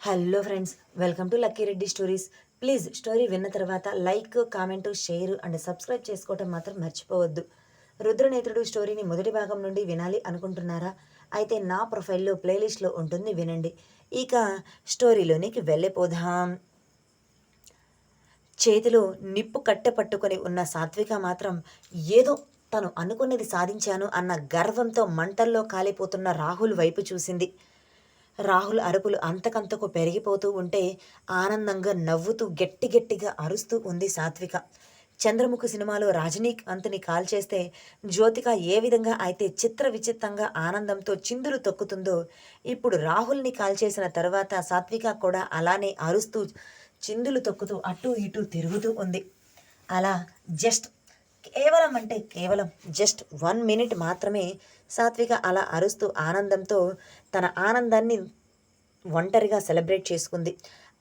Hello friends welcome to lucky Reddy stories please story విన్న తర్వాత like comment share and subscribe చేసుకోవటం మాత్రం మర్చిపోవద్దు. రుద్రనేత్రుడు స్టోరీని మొదటి భాగం నుండి వినాలి అనుకుంటున్నారా? అయితే నా ప్రొఫైల్లో ప్లేలిస్ట్లో ఉంటుంది వినండి. ఇక స్టోరీలోనికి వెళ్ళిపోదాం. చేతిలో నిప్పు కట్టె పట్టుకొని ఉన్న సాత్విక మాత్రం ఏదో తను అనుకున్నది సాధించాను అన్న గర్వంతో మంటల్లో కాలిపోతున్న రాహుల్ వైపు చూసింది. రాహుల్ అరుపులు అంతకంతకు పెరిగిపోతూ ఉంటే ఆనందంగా నవ్వుతూ గట్టి గట్టిగా అరుస్తూ ఉంది సాత్విక. చంద్రముఖి సినిమాలో రజనీకాంత్ని కాల్ చేస్తే జ్యోతిక ఏ విధంగా అయితే చిత్ర విచిత్రంగా ఆనందంతో చిందులు తొక్కుతుందో ఇప్పుడు రాహుల్ని కాల్ చేసిన తర్వాత సాత్విక కూడా అలానే అరుస్తూ చిందులు తొక్కుతూ అటు ఇటు తిరుగుతూ ఉంది. అలా జస్ట్ కేవలం అంటే కేవలం జస్ట్ వన్ మినిట్ మాత్రమే సాత్విక అలా అరుస్తూ ఆనందంతో తన ఆనందాన్ని ఒంటరిగా సెలబ్రేట్ చేసుకుంది.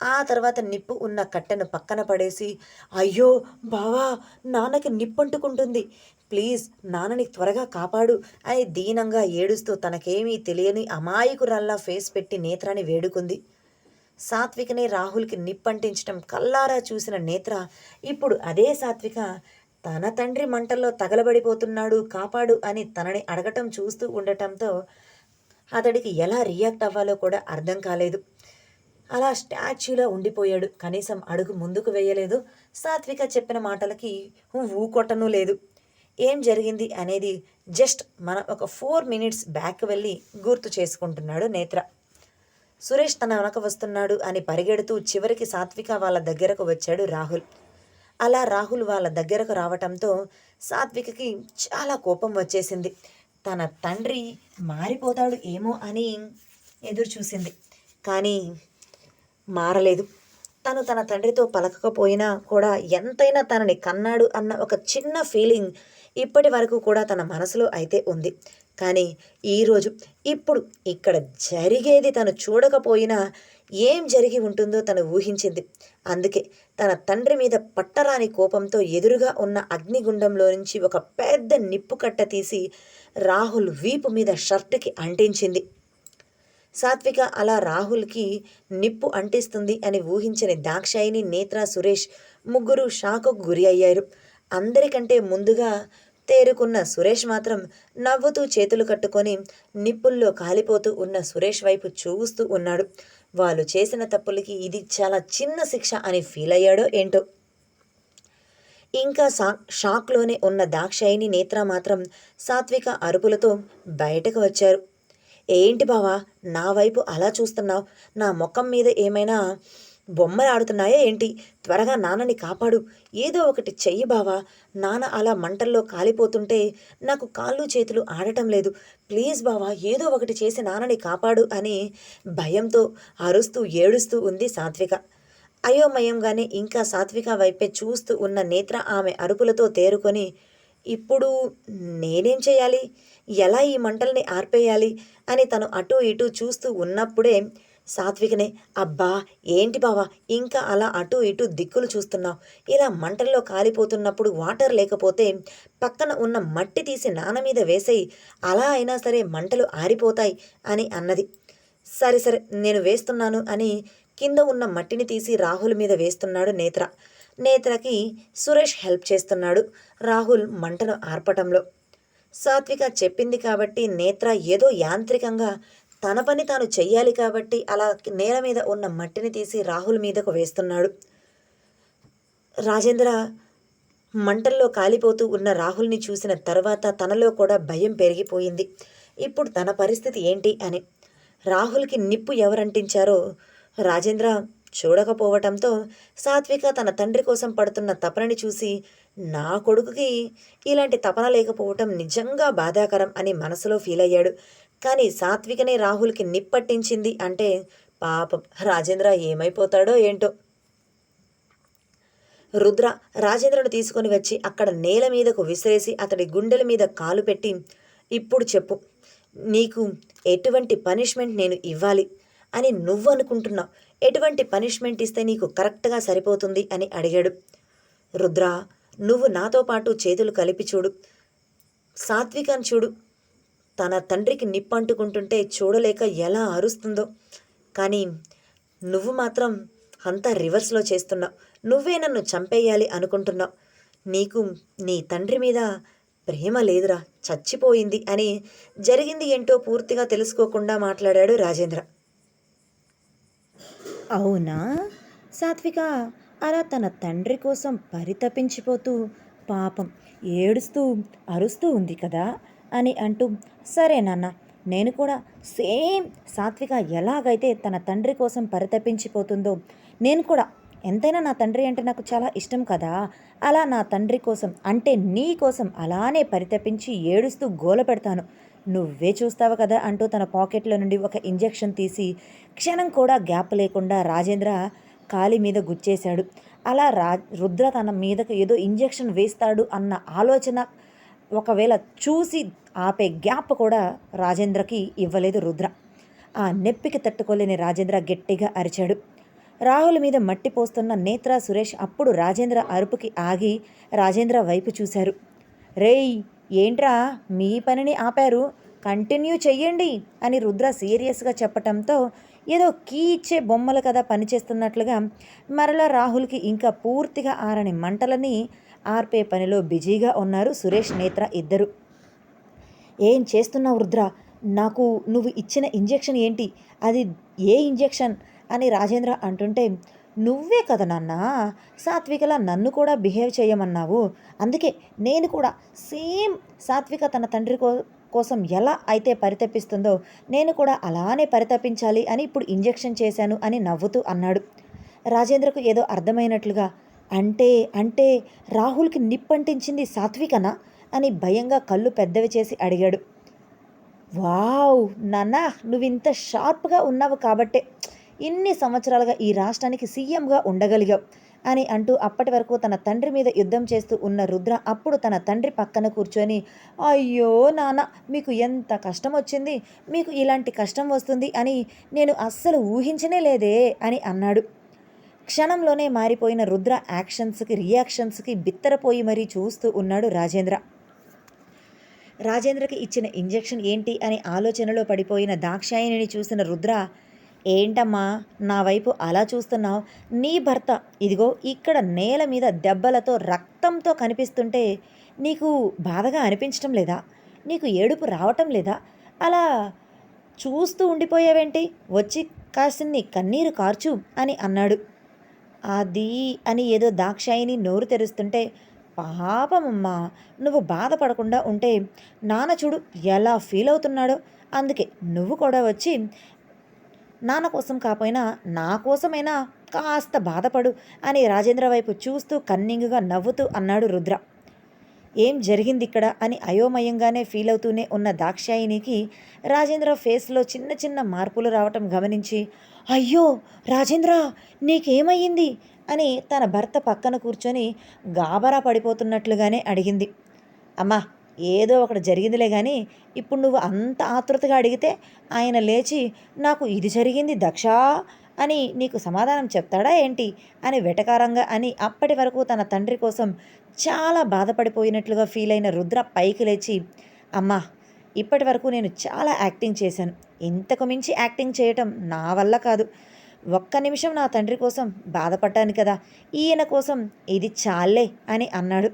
ఆ తర్వాత నిప్పు ఉన్న కట్టెను పక్కన పడేసి అయ్యో బావా నాన్నకి నిప్పంటుకుంటుంది. ప్లీజ్ నాన్నని త్వరగా కాపాడు. అని దీనంగా ఏడుస్తూ తనకేమీ తెలియని అమాయకురల్లా ఫేస్ పెట్టి నేత్రాన్ని వేడుకుంది. సాత్వికనే రాహుల్కి నిప్పంటించడం కల్లారా చూసిన నేత్ర ఇప్పుడు అదే సాత్విక తన తండ్రి మంటల్లో తగలబడిపోతున్నాడు కాపాడు అని తనని అడగటం చూస్తూ ఉండటంతో అతడికి ఎలా రియాక్ట్ అవ్వాలో కూడా అర్థం కాలేదు. అలా స్టాచ్యూలో ఉండిపోయాడు. కనీసం అడుగు ముందుకు వేయలేదు. సాత్విక చెప్పిన మాటలకి ఊకొట్టను లేదు. ఏం జరిగింది అనేది జస్ట్ మన ఒక ఫోర్ మినిట్స్ బ్యాక్ వెళ్ళి గుర్తు చేసుకుంటున్నాడు నేత్ర. సురేష్ తన వెనక వస్తున్నాడు అని పరిగెడుతూ చివరికి సాత్విక వాళ్ళ దగ్గరకు వచ్చాడు రాహుల్. అలా రాహుల్ వాళ్ళ దగ్గరకు రావటంతో సాత్వికకి చాలా కోపం వచ్చేసింది. తన తండ్రి మారిపోతాడు ఏమో అని ఎదురు చూసింది కానీ మారలేదు. తను తన తండ్రితో పలకకపోయినా కూడా ఎంతైనా తనని కన్నాడు అన్న ఒక చిన్న ఫీలింగ్ ఇప్పటి వరకు కూడా తన మనసులో అయితే ఉంది. కానీ ఈరోజు ఇప్పుడు ఇక్కడ జరిగేది తను చూడకపోయినా ఏం జరిగి ఉంటుందో తను ఊహించింది. అందుకే తన తండ్రి మీద పట్టరాని కోపంతో ఎదురుగా ఉన్న అగ్నిగుండంలో నుంచి ఒక పెద్ద నిప్పు కట్ట తీసి రాహుల్ వీపు మీద షర్టుకి అంటించింది. సాత్విక అలా రాహుల్కి నిప్పు అంటిస్తుంది అని ఊహించని దాక్షాయిని నేత్ర సురేష్ ముగ్గురు షాకుకు గురి అయ్యారు. అందరికంటే ముందుగా తేరుకున్న సురేష్ మాత్రం నవ్వుతూ చేతులు కట్టుకొని నిప్పుల్లో కాలిపోతూ ఉన్న సురేష్ వైపు చూస్తూ ఉన్నాడు. వాళ్ళు చేసిన తప్పులకి ఇది చాలా చిన్న శిక్ష అని ఫీల్ అయ్యాడో ఏంటో. ఇంకా సా షాక్లోనే ఉన్న దాక్షాయిని నేత్ర మాత్రం సాత్విక అరుపులతో బయటకు వచ్చారు. ఏంటి బావా నా వైపు అలా చూస్తున్నావు? నా ముఖం మీద ఏమైనా బొమ్మలు ఆడుతున్నాయా ఏంటి? త్వరగా నాన్నని కాపాడు. ఏదో ఒకటి చెయ్యి బావా. నాన్న అలా మంటల్లో కాలిపోతుంటే నాకు కాళ్ళు చేతులు ఆడటం లేదు. ప్లీజ్ బావా ఏదో ఒకటి చేసి నాన్నని కాపాడు అని భయంతో అరుస్తూ ఏడుస్తూ ఉంది సాత్విక. అయోమయంగానే ఇంకా సాత్విక వైపే చూస్తూ ఉన్న నేత్ర ఆమె అరుపులతో తేరుకొని ఇప్పుడు నేనేం చేయాలి ఎలా ఈ మంటల్ని ఆర్పేయాలి? అని తను అటూ ఇటూ చూస్తూ ఉన్నప్పుడే సాత్వికనే అబ్బా ఏంటి బావా ఇంకా అలా అటు ఇటు దిక్కులు చూస్తున్నావు. ఇలా మంటల్లో కాలిపోతున్నప్పుడు వాటర్ లేకపోతే పక్కన ఉన్న మట్టి తీసి నాన మీద వేసేయి. అలా అయినా సరే మంటలు ఆరిపోతాయి అని అన్నది. సరే సరే నేను వేస్తున్నాను అని కింద ఉన్న మట్టిని తీసి రాహుల్ మీద వేస్తున్నాడు నేత్ర. నేత్రకి సురేష్ హెల్ప్ చేస్తున్నాడు రాహుల్ మంటను ఆర్పటంలో. సాత్విక చెప్పింది కాబట్టి నేత్ర ఏదో యాంత్రికంగా తన పని తాను చెయ్యాలి కాబట్టి అలా నేల మీద ఉన్న మట్టిని తీసి రాహుల్ మీదకు వేస్తున్నాడు. రాజేంద్ర మంటల్లో కాలిపోతూ ఉన్న రాహుల్ని చూసిన తర్వాత తనలో కూడా భయం పెరిగిపోయింది. ఇప్పుడు తన పరిస్థితి ఏంటి అని. రాహుల్కి నిప్పు ఎవరంటించారో రాజేంద్ర చూడకపోవటంతో సాత్విక తన తండ్రి కోసం పడుతున్న తపనని చూసి నా కొడుకుకి ఇలాంటి తపన లేకపోవటం నిజంగా బాధాకరం అని మనసులో ఫీల్ అయ్యాడు కానీ సాత్వికనే రాహుల్కి నిప్పట్టించింది అంటే పాపం. రాజేంద్ర ఏమైపోతాడో ఏంటో? రుద్ర రాజేంద్రను తీసుకొని వచ్చి అక్కడ నేల మీదకు విసిరేసి అతడి గుండెల మీద కాలు పెట్టి ఇప్పుడు చెప్పు నీకు ఎటువంటి పనిష్మెంట్ నేను ఇవ్వాలి? అని నువ్వు అనుకుంటున్నావు ఎటువంటి పనిష్మెంట్ ఇస్తే నీకు కరెక్ట్గా సరిపోతుంది? అని అడిగాడు. రుద్ర నువ్వు నాతో పాటు చేతులు కలిపి చూడు. సాత్వికాన్ని చూడు. తన తండ్రికి నిప్పంటుకుంటుంటే చూడలేక ఎలా అరుస్తుందో. కానీ నువ్వు మాత్రం అంతా రివర్స్లో చేస్తున్నావు నువ్వే నన్ను చంపేయాలి అనుకుంటున్నావు నీకు నీ తండ్రి మీద ప్రేమ లేదురా చచ్చిపోయింది అని జరిగింది ఏంటో పూర్తిగా తెలుసుకోకుండా మాట్లాడాడు రాజేంద్ర. అవునా? సాత్విక అలా తన తండ్రి కోసం పరితపించిపోతూ పాపం ఏడుస్తూ అరుస్తూ ఉంది కదా. అని అంటూ సరే నాన్న నేను కూడా సేమ్ సాత్విక ఎలాగైతే తన తండ్రి కోసం పరితపించిపోతుందో నేను కూడా ఎంతైనా నా తండ్రి అంటే నాకు చాలా ఇష్టం కదా అలా నా తండ్రి కోసం అంటే నీ కోసం అలానే పరితపించి ఏడుస్తూ గోల పెడతాను. నువ్వే చూస్తావు కదా అంటూ తన పాకెట్లో నుండి ఒక ఇంజెక్షన్ తీసి క్షణం కూడా గ్యాప్ లేకుండా రాజేంద్ర కాలి మీద గుచ్చేశాడు. అలా రా రుద్ర తన మీదకు ఏదో ఇంజెక్షన్ వేస్తాడు అన్న ఆలోచన ఒకవేళ చూసి ఆపే గ్యాప్ కూడా రాజేంద్రకి ఇవ్వలేదు రుద్ర. ఆ నెప్పికి తట్టుకోలేని రాజేంద్ర గట్టిగా అరిచాడు. రాహుల్ మీద మట్టి పోస్తున్న నేత్ర సురేష్ అప్పుడు రాజేంద్ర అరుపుకి ఆగి రాజేంద్ర వైపు చూశారు. రేయ్ ఏంట్రా? మీ పనిని ఆపారు. కంటిన్యూ చెయ్యండి అని రుద్ర సీరియస్గా చెప్పటంతో ఏదో కీ ఇచ్చే బొమ్మలు కదా పనిచేస్తున్నట్లుగా మరలా రాహుల్కి ఇంకా పూర్తిగా ఆరని మంటలని ఆర్పే పనిలో బిజీగా ఉన్నారు సురేష్ నేత్ర ఇద్దరు. ఏం చేస్తున్నావు రుద్ర? నాకు నువ్వు ఇచ్చిన ఇంజెక్షన్ ఏంటి? అది ఏ ఇంజెక్షన్? అని రాజేంద్ర అంటుంటే నువ్వే కదా నాన్న సాత్వికలా నన్ను కూడా బిహేవ్ చేయమన్నావు. అందుకే నేను కూడా సేమ్ సాత్విక తన తండ్రి కో కోసం ఎలా అయితే పరితపిస్తుందో నేను కూడా అలానే పరితపించాలి అని ఇప్పుడు ఇంజెక్షన్ చేశాను అని నవ్వుతూ అన్నాడు. రాజేంద్రకు ఏదో అర్థమైనట్లుగా అంటే అంటే రాహుల్కి నిప్పంటించింది సాత్వికనా? అని భయంగా కళ్ళు పెద్దవి చేసి అడిగాడు. వావ్ నాన్న నువ్వింత షార్ప్గా ఉన్నావు కాబట్టే ఇన్ని సంవత్సరాలుగా ఈ రాష్ట్రానికి సీఎంగా ఉండగలిగావు. అని అంటూ అప్పటి వరకు తన తండ్రి మీద యుద్ధం చేస్తూ ఉన్న రుద్ర అప్పుడు తన తండ్రి పక్కన కూర్చొని అయ్యో నాన్న మీకు ఎంత కష్టం వచ్చింది? మీకు ఇలాంటి కష్టం వస్తుంది అని నేను అస్సలు ఊహించనే లేదే అని అన్నాడు. క్షణంలోనే మారిపోయిన రుద్ర యాక్షన్స్కి రియాక్షన్స్కి బిత్తరపోయి మరీ చూస్తూ ఉన్నాడు రాజేంద్ర. రాజేంద్రకి ఇచ్చిన ఇంజెక్షన్ ఏంటి అని ఆలోచనలో పడిపోయిన దాక్షాయణిని చూసిన రుద్ర ఏంటమ్మా నా వైపు అలా చూస్తున్నావు? నీ భర్త ఇదిగో ఇక్కడ నేల మీద దెబ్బలతో రక్తంతో కనిపిస్తుంటే నీకు బాధగా అనిపించటం లేదా? నీకు ఏడుపు రావటం లేదా? అలా చూస్తూ ఉండిపోయావేంటి? వచ్చి కాసిన్ని కన్నీరు కార్చు అని అన్నాడు. అది అని ఏదో దాక్షాయిని నోరు తెరుస్తుంటే పాపమమ్మా నువ్వు బాధపడకుండా ఉంటే నాన్న చూడు ఎలా ఫీల్ అవుతున్నాడో అందుకే నువ్వు కూడా వచ్చి నాన్న కోసం కాపోయినా నా కోసమైనా కాస్త బాధపడు అని రాజేంద్ర వైపు చూస్తూ కన్నింగుగా నవ్వుతూ అన్నాడు రుద్ర. ఏం జరిగింది ఇక్కడ అని అయోమయంగానే ఫీల్ అవుతూనే ఉన్న దాక్షాయినికి రాజేంద్ర ఫేస్లో చిన్న చిన్న మార్పులు రావటం గమనించి అయ్యో రాజేంద్ర నీకేమయ్యింది? అని తన భర్త పక్కన కూర్చొని గాబరా పడిపోతున్నట్లుగానే అడిగింది. అమ్మా ఏదో ఒకటి జరిగిందిలే కానీ ఇప్పుడు నువ్వు అంత ఆతృతగా అడిగితే ఆయన లేచి నాకు ఇది జరిగింది దక్షా అని నీకు సమాధానం చెప్తాడా ఏంటి? అని వెటకారంగా అని అప్పటి వరకు తన తండ్రి కోసం చాలా బాధపడిపోయినట్లుగా ఫీల్ అయిన రుద్ర పైకి లేచి అమ్మా ఇప్పటి వరకు నేను చాలా యాక్టింగ్ చేశాను. ఇంతకు మించి యాక్టింగ్ చేయటం నా వల్ల కాదు. ఒక్క నిమిషం నా తండ్రి కోసం బాధపడ్డాను కదా ఈయన కోసం ఇది చాలే అని అన్నాడు.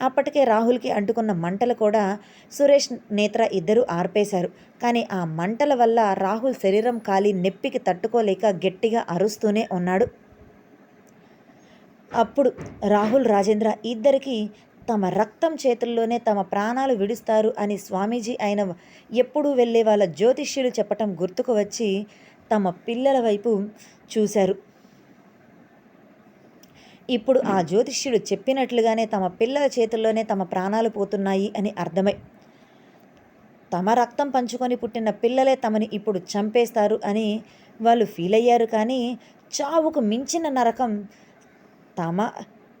అప్పటికే రాహుల్కి అంటుకున్న మంటలు కూడా సురేష్ నేత్ర ఇద్దరూ ఆర్పేశారు. కానీ ఆ మంటల వల్ల రాహుల్ శరీరం కాలి నెప్పికి తట్టుకోలేక గట్టిగా అరుస్తూనే ఉన్నాడు. అప్పుడు రాహుల్ రాజేంద్ర ఇద్దరికి తమ రక్తం చేతుల్లోనే తమ ప్రాణాలు విడుస్తారు అని స్వామీజీ అయిన ఎప్పుడూ వెళ్ళే వాళ్ళ జ్యోతిష్యులు చెప్పటం గుర్తుకు వచ్చి తమ పిల్లల వైపు చూశారు. ఇప్పుడు ఆ జ్యోతిష్యుడు చెప్పినట్లుగానే తమ పిల్లల చేతుల్లోనే తమ ప్రాణాలు పోతున్నాయి అని అర్థమై తమ రక్తం పంచుకొని పుట్టిన పిల్లలే తమని ఇప్పుడు చంపేస్తారు అని వాళ్ళు ఫీల్ అయ్యారు కానీ చావుకు మించిన నరకం తమ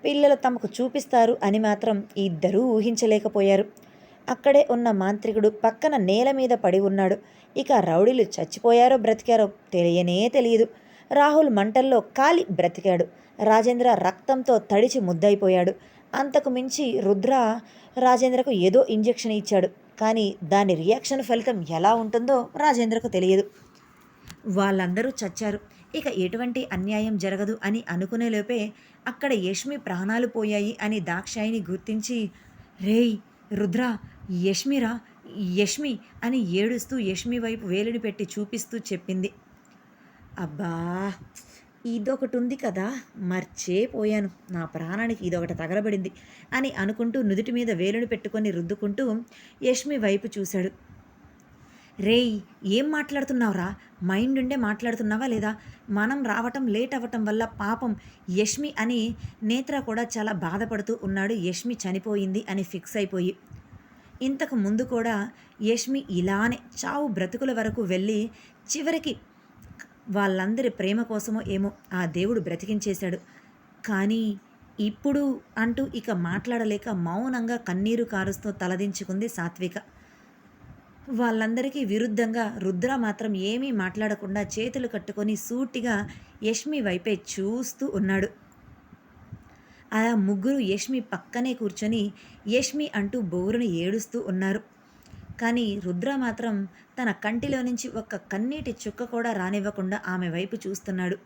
పిల్లలు తమకు చూపిస్తారు అని మాత్రం ఇద్దరూ ఊహించలేకపోయారు. అక్కడే ఉన్న మాంత్రికుడు పక్కన నేల మీద పడి ఉన్నాడు. ఇక రౌడీలు చచ్చిపోయారో బ్రతికారో తెలియనే తెలియదు రాహుల్ మంటల్లో కాలి బ్రతికాడు. రాజేంద్ర రక్తంతో తడిచి ముద్దయిపోయాడు. అంతకు మించి రుద్ర రాజేంద్రకు ఏదో ఇంజెక్షన్ ఇచ్చాడు. కానీ దాని రియాక్షన్ ఫలితం ఎలా ఉంటుందో రాజేంద్రకు తెలియదు. వాళ్ళందరూ చచ్చారు. ఇక ఎటువంటి అన్యాయం జరగదు అని అనుకునేలోపే అక్కడ యష్మి ప్రాణాలు పోయాయి అని దాక్షాయిని గుర్తించి రేయ్ రుద్ర యష్మిరా యష్మి అని ఏడుస్తూ యష్మి వైపు వేలుని పెట్టి చూపిస్తూ చెప్పింది. అబ్బా ఇదొకటి ఉంది కదా మర్చేపోయాను నా ప్రాణానికి ఇదొకటి తగలబడింది అని అనుకుంటూ నుదుటి మీద వేలుని పెట్టుకొని రుద్దుకుంటూ యష్మి వైపు చూశాడు. రేయ్ ఏం మాట్లాడుతున్నావురా? మైండ్ ఉండే మాట్లాడుతున్నావా లేదా? మనం రావటం లేట్ అవ్వటం వల్ల పాపం యష్మి అని నేత్ర కూడా చాలా బాధపడుతూ ఉన్నాడు. యష్మి చనిపోయింది అని ఫిక్స్ అయిపోయి. ఇంతకు ముందు కూడా యష్మి ఇలానే చావు బ్రతుకుల వరకు వెళ్ళి చివరికి వాళ్ళందరి ప్రేమ కోసమో ఏమో ఆ దేవుడు బ్రతికించేశాడు. కానీ ఇప్పుడు అంటూ ఇక మాట్లాడలేక మౌనంగా కన్నీరు కారుస్తూ తలదించుకుంది సాత్విక. వాళ్ళందరికీ విరుద్ధంగా రుద్ర మాత్రం ఏమీ మాట్లాడకుండా చేతులు కట్టుకొని సూటిగా యష్మి వైపే చూస్తూ ఉన్నాడు. అలా ముగ్గురు యష్మి పక్కనే కూర్చొని యష్మి అంటూ బోరుని ఏడుస్తూ ఉన్నారు. కానీ రుద్ర మాత్రం తన కంటిలో నుంచి ఒక్క కన్నీటి చుక్క కూడా రానివ్వకుండా ఆమె వైపు చూస్తున్నాడు.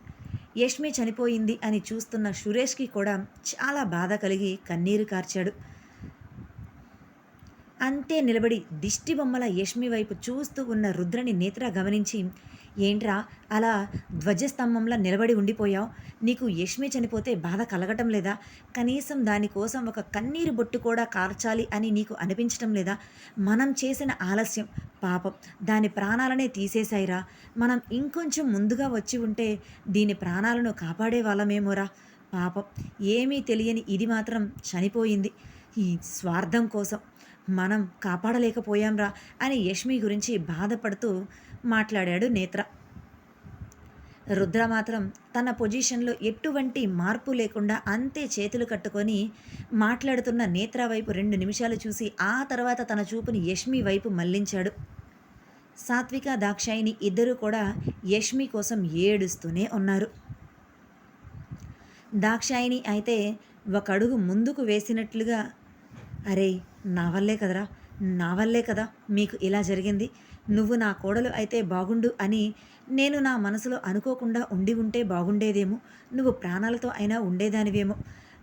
యష్మి చనిపోయింది అని చూస్తున్న సురేష్కి కూడా చాలా బాధ కలిగి కన్నీరు కార్చాడు. అంతే నిలబడి దిష్టి బొమ్మల యష్మి వైపు చూస్తూ ఉన్న రుద్రని నేత్ర గమనించి ఏంట్రా? అలా ధ్వజస్తంభంలా నిలబడి ఉండిపోయావు. నీకు యష్మి చనిపోతే బాధ కలగటం లేదా? కనీసం దానికోసం ఒక కన్నీరు బొట్టు కూడా కార్చాలి అని నీకు అనిపించటం లేదా? మనం చేసిన ఆలస్యం పాపం. దాని ప్రాణాలనే తీసేశాయిరా. మనం ఇంకొంచెం ముందుగా వచ్చి ఉంటే దీని ప్రాణాలను కాపాడే వాళ్ళమేమోరా పాపం. ఏమీ తెలియని ఇది మాత్రం చనిపోయింది. ఈ స్వార్థం కోసం మనం కాపాడలేకపోయాంరా అని యష్మి గురించి బాధపడుతూ మాట్లాడాడు నేత్ర. రుద్ర మాత్రం తన పొజిషన్లో ఎటువంటి మార్పు లేకుండా అంతే చేతులు కట్టుకొని మాట్లాడుతున్న నేత్ర వైపు రెండు నిమిషాలు చూసి ఆ తర్వాత తన చూపుని యష్మి వైపు మళ్ళించాడు సాత్విక దాక్షాయిని ఇద్దరూ కూడా యష్మి కోసం ఏడుస్తూనే ఉన్నారు. దాక్షాయిని అయితే ఒక అడుగు ముందుకు వేసినట్లుగా అరే నా వల్లే కదరా నా వల్లే కదా మీకు ఇలా జరిగింది. నువ్వు నా కోడలు అయితే బాగుండు అని నేను నా మనసులో అనుకోకుండా ఉండి ఉంటే బాగుండేదేమో నువ్వు ప్రాణాలతో అయినా ఉండేదానివేమో.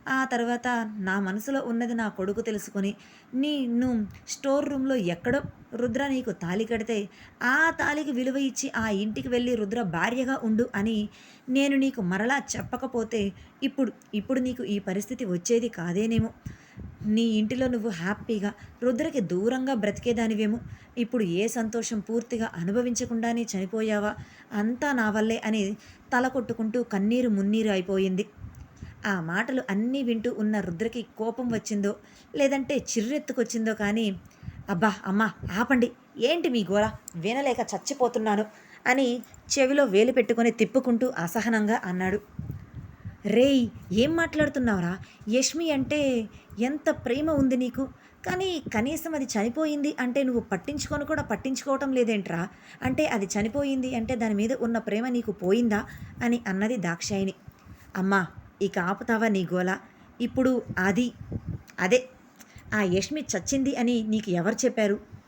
ఆ తర్వాత నా మనసులో ఉన్నది నా కొడుకు తెలుసుకొని నేను స్టోర్ రూమ్లో ఎక్కడో రుద్ర నీకు తాళి కడితే ఆ తాళికి విలువ ఇచ్చి ఆ ఇంటికి వెళ్ళి రుద్ర భార్యగా ఉండు అని నేను నీకు మరలా చెప్పకపోతే ఇప్పుడు ఇప్పుడు నీకు ఈ పరిస్థితి వచ్చేది కాదేనేమో. నీ ఇంటిలో నువ్వు హ్యాపీగా రుద్రకి దూరంగా బ్రతికేదానివేమో. ఇప్పుడు ఏ సంతోషం పూర్తిగా అనుభవించకుండానే చనిపోయావా? అంతా నా వల్లే అని తల కొట్టుకుంటూ కన్నీరు మున్నీరు అయిపోయింది. ఆ మాటలు అన్నీ వింటూ ఉన్న రుద్రకి కోపం వచ్చిందో లేదంటే చిర్రెత్తుకొచ్చిందో కానీ అబ్బా అమ్మా ఆపండి. ఏంటి మీ గోల? వినలేక చచ్చిపోతున్నాను అని చెవిలో వేలు పెట్టుకొని తిప్పుకుంటూ అసహనంగా అన్నాడు. రేయ్ ఏం మాట్లాడుతున్నావురా? యష్మి అంటే ఎంత ప్రేమ ఉంది నీకు? కానీ కనీసం అది చనిపోయింది అంటే నువ్వు పట్టించుకొని కూడా పట్టించుకోవటం లేదేంట్రా? అంటే అది చనిపోయింది అంటే దాని మీద ఉన్న ప్రేమ నీకు పోయిందా? అని అన్నది దాక్షాయిని అమ్మా ఇక ఆపుతావా నీ గోల? ఇప్పుడు అది అదే. ఆ యష్మి చచ్చింది అని నీకు ఎవరు చెప్పారు?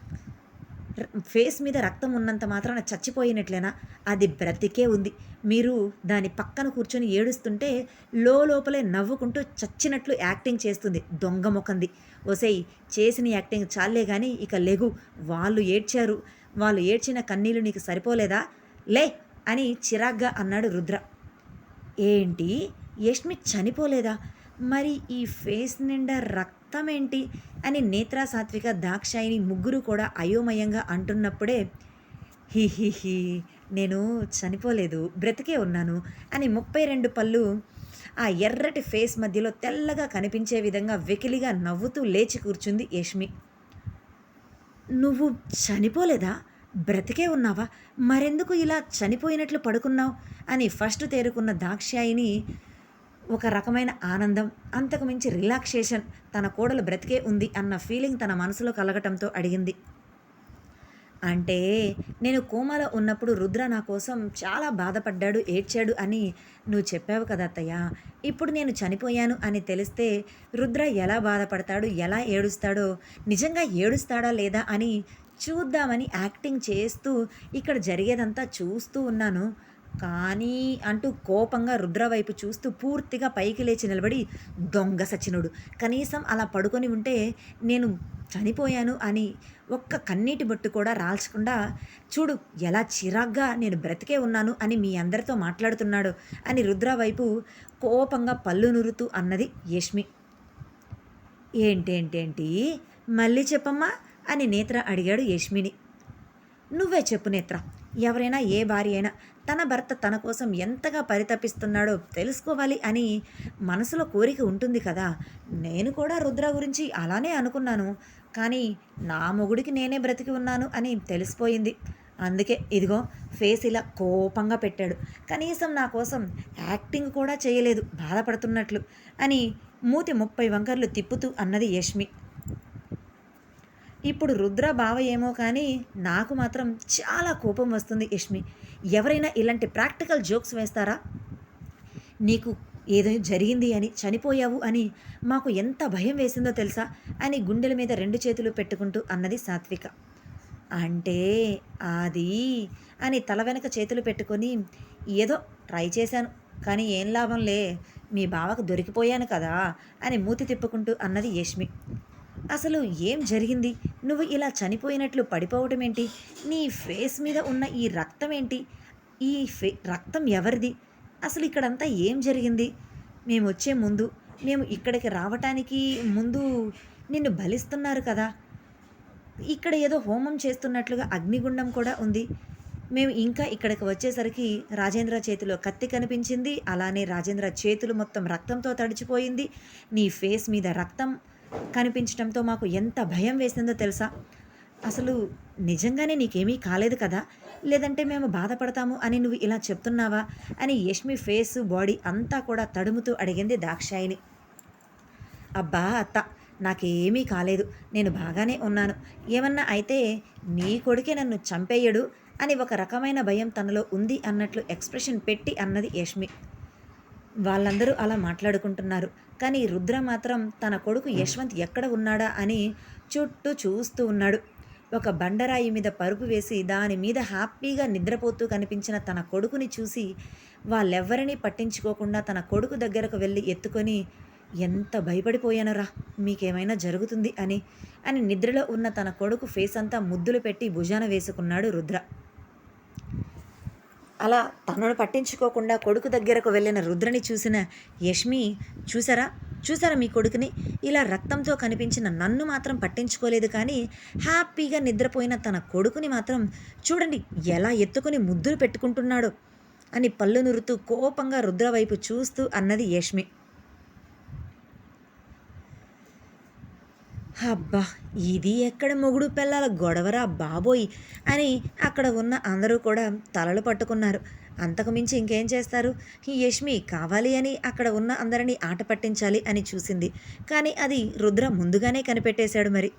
ఫేస్ మీద రక్తం ఉన్నంత మాత్రాన చచ్చిపోయినట్లేనా? అది బ్రతికే ఉంది. మీరు దాని పక్కన కూర్చొని ఏడుస్తుంటే లో లోపలే నవ్వుకుంటూ చచ్చినట్లు యాక్టింగ్ చేస్తుంది. దొంగ ముఖంది. ఒసేయ్ చేసిన యాక్టింగ్ చాలే కానీ ఇక లెగు. వాళ్ళు ఏడ్చారు. వాళ్ళు ఏడ్చిన కన్నీళ్ళు నీకు సరిపోలేదా? లే అని చిరాగ్గా అన్నాడు రుద్ర. ఏంటి? యష్మి చనిపోలేదా? మరి ఈ ఫేస్ నిండా రక్తం ఏంటి అని నేత్రా సాత్విక దాక్షాయిని ముగ్గురు కూడా అయోమయంగా అంటున్నప్పుడే హి హి హి నేను చనిపోలేదు బ్రతికే ఉన్నాను అని ముప్పై రెండు పళ్ళు ఆ ఎర్రటి ఫేస్ మధ్యలో తెల్లగా కనిపించే విధంగా వెకిలిగా నవ్వుతూ లేచి కూర్చుంది యష్మి. నువ్వు చనిపోలేదా? బ్రతికే ఉన్నావా? మరెందుకు ఇలా చనిపోయినట్లు పడుకున్నావు? అని ఫస్ట్ తేరుకున్న దాక్షాయిని ఒక రకమైన ఆనందం అంతకు మించి రిలాక్సేషన్ తన కోడలు బ్రతికే ఉంది అన్న ఫీలింగ్ తన మనసులో కలగటంతో అడిగింది. అంటే నేను కోమాలో ఉన్నప్పుడు రుద్ర నా కోసం చాలా బాధపడ్డాడు ఏడ్చాడు అని నువ్వు చెప్పావు కదా అత్తయ్య. ఇప్పుడు నేను చనిపోయాను అని తెలిస్తే రుద్ర ఎలా బాధపడతాడు ఎలా ఏడుస్తాడో నిజంగా ఏడుస్తాడా లేదా అని చూద్దామని యాక్టింగ్ చేస్తూ ఇక్కడ జరిగేదంతా చూస్తూ ఉన్నాను. కానీ అంటూ కోపంగా రుద్ర వైపు చూస్తూ పూర్తిగా పైకి లేచి నిలబడి దొంగ సచినుడు కనీసం అలా పడుకొని ఉంటే నేను చనిపోయాను అని ఒక్క కన్నీటి బొట్టు కూడా రాల్చకుండా చూడు ఎలా చిరాగ్గా నేను బ్రతికే ఉన్నాను అని మీ అందరితో మాట్లాడుతున్నాడు అని రుద్ర వైపు కోపంగా పళ్ళు నురుతూ అన్నది యష్మి. ఏంటేంటేంటి మళ్ళీ చెప్పమ్మా అని నేత్ర అడిగాడు యష్మిని. నువ్వే చెప్పు నేత్ర ఎవరైనా ఏ భార్య అయినా తన భర్త తన కోసం ఎంతగా పరితపిస్తున్నాడో తెలుసుకోవాలి అని మనసులో కోరిక ఉంటుంది కదా. నేను కూడా రుద్ర గురించి అలానే అనుకున్నాను. కానీ నా మొగుడికి నేనే బ్రతికి ఉన్నాను అని తెలిసిపోయింది. అందుకే ఇదిగో ఫేస్ ఇలా కోపంగా పెట్టాడు. కనీసం నా కోసం యాక్టింగ్ కూడా చేయలేదు బాధపడుతున్నట్లు అని మూతి ముప్పై వంకర్లు తిప్పుతూ అన్నది యష్మి. ఇప్పుడు రుద్ర బావ ఏమో కానీ నాకు మాత్రం చాలా కోపం వస్తుంది యష్మి. ఎవరైనా ఇలాంటి ప్రాక్టికల్ జోక్స్ వేస్తారా? నీకు ఏదో జరిగింది అని చనిపోయావు అని మాకు ఎంత భయం వేసిందో తెలుసా? అని గుండెల మీద రెండు చేతులు పెట్టుకుంటూ అన్నది సాత్విక. అంటే అది అని తల వెనక చేతులు పెట్టుకొని ఏదో ట్రై చేశాను కానీ ఏం లాభంలే మీ బావకు దొరికిపోయాను కదా అని మూతి తిప్పుకుంటూ అన్నది యష్మి. అసలు ఏం జరిగింది? నువ్వు ఇలా చనిపోయినట్లు పడిపోవటం ఏంటి నీ ఫేస్ మీద ఉన్న ఈ రక్తం ఏంటి ఈ ఫే రక్తం ఎవరిది? అసలు ఇక్కడంతా ఏం జరిగింది? మేము వచ్చే ముందు మేము ఇక్కడికి రావటానికి ముందు నిన్ను బలిస్తున్నారు కదా? ఇక్కడ ఏదో హోమం చేస్తున్నట్లుగా అగ్నిగుండం కూడా ఉంది. మేము ఇంకా ఇక్కడికి వచ్చేసరికి రాజేంద్ర చేతిలో కత్తి కనిపించింది. అలానే రాజేంద్ర చేతులు మొత్తం రక్తంతో తడిచిపోయింది. నీ ఫేస్ మీద రక్తం కనిపించడంతో మాకు ఎంత భయం వేసిందో తెలుసా? అసలు నిజంగానే నీకేమీ కాలేదు కదా? లేదంటే మేము బాధపడతాము అని నువ్వు ఇలా చెప్తున్నావా? అని యష్మి ఫేస్ బాడీ అంతా కూడా తడుముతూ అడిగింది దాక్షాయిని. అబ్బా అత్త నాకేమీ కాలేదు. నేను బాగానే ఉన్నాను. ఏమన్నా అయితే నీ కొడుకే నన్ను చంపేయడు అని ఒక రకమైన భయం తనలో ఉంది అన్నట్లు ఎక్స్ప్రెషన్ పెట్టి అన్నది యష్మి. వాళ్ళందరూ అలా మాట్లాడుకుంటున్నారు. కానీ రుద్ర మాత్రం తన కొడుకు యశ్వంత్ ఎక్కడ ఉన్నాడా అని చుట్టూ చూస్తూ ఉన్నాడు. ఒక బండరాయి మీద పరుపు వేసి దాని మీద హ్యాపీగా నిద్రపోతూ కనిపించిన తన కొడుకుని చూసి వాళ్ళెవ్వరినీ పట్టించుకోకుండా తన కొడుకు దగ్గరకు వెళ్ళి ఎత్తుకొని ఎంత భయపడిపోయానరా మీకేమైనా జరుగుతుంది అని అని నిద్రలో ఉన్న తన కొడుకు ఫేస్ అంతా ముద్దులు పెట్టి భుజాన వేసుకున్నాడు రుద్ర. అలా తనను పట్టించుకోకుండా కొడుకు దగ్గరకు వెళ్ళిన రుద్రని చూసిన యష్మి చూసారా? చూసారా మీ కొడుకుని? ఇలా రక్తంతో కనిపించిన నన్ను మాత్రం పట్టించుకోలేదు కానీ హ్యాపీగా నిద్రపోయిన తన కొడుకుని మాత్రం చూడండి ఎలా ఎత్తుకుని ముద్దులు పెట్టుకుంటున్నాడో అని పళ్ళు నురుతూ కోపంగా రుద్ర వైపు చూస్తూ అన్నది యష్మి. అబ్బా ఇది ఎక్కడ మొగుడు పిల్లల గొడవరా బాబోయ్ అని అక్కడ ఉన్న అందరూ కూడా తలలు పట్టుకున్నారు. అంతకుమించి ఇంకేం చేస్తారు? ఈ యష్మి కావాలి అని అక్కడ ఉన్న అందరినీ ఆట పట్టించాలి అని చూసింది. కానీ అది రుద్ర ముందుగానే కనిపెట్టేశాడు మరి.